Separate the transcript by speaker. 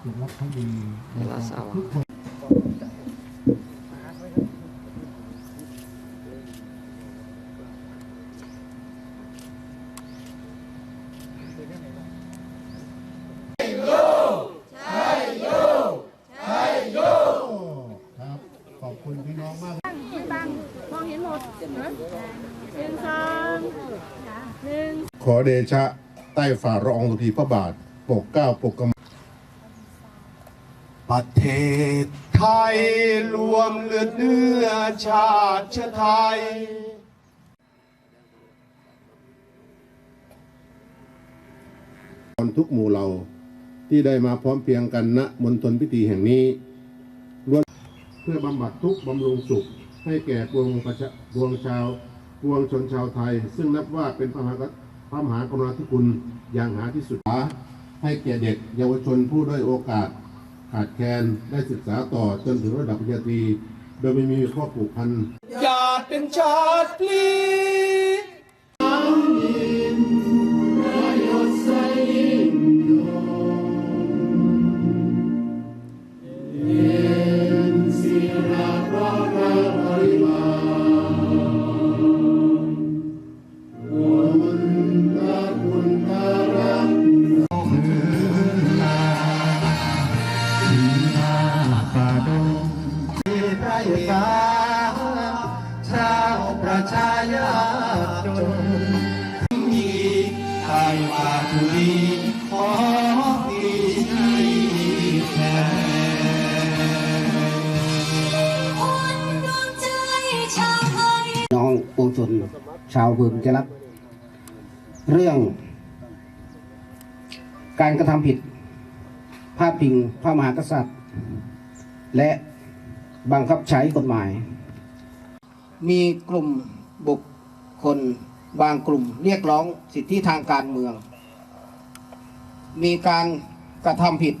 Speaker 1: จงรักภักดี
Speaker 2: เวลาร
Speaker 1: ทุกคนครับขอบคุณพี่น้องมาก
Speaker 3: ไม่บังมองเดนะหนึ่งสองหนึ่ง
Speaker 4: ขอเดชะ ใต้ฝ่าละองธุลีพระบาท ปกเก้าปกกระหม่อม
Speaker 5: ประเทศไทยรวมเลือดเนื้อชาติเชื้อไทย
Speaker 4: คนทุกหมู่เหล่าที่ได้มาพร้อมเพียงกันณมณฑลพิธีแห่งนี้ล้วนเพื่อบำบัดทุกข์บำรุงสุข ให้แก่ปวงประชาปวงชาวปวงชนชาวไทย ซึ่งนับว่าเป็นพระมหากพระมหากรุณาธิคุณอย่างหาที่สุดให้แก่เด็กเยาวชนผู้ด้อยโอกาส ขาดแคลนได้ศึกษาต่อจนถึงระดับปริญญาตรีโดยไม่มีข้อผูกพัน
Speaker 5: อย่าเป็นชาติพลี ไร่ฟ้าชาวประชาญาจนมีไทยว่าทุลีขอดีแทน
Speaker 6: น้องปวงชนชาวบึงจะรับ เรื่อง การกระทำผิดพาดพิงพระมหากษัตริย์ และ บังคับใช้กฎหมาย มีกลุ่มบุคคลบางกลุ่มเรียกร้องสิทธิทางการเมือง มีการกระทำผิด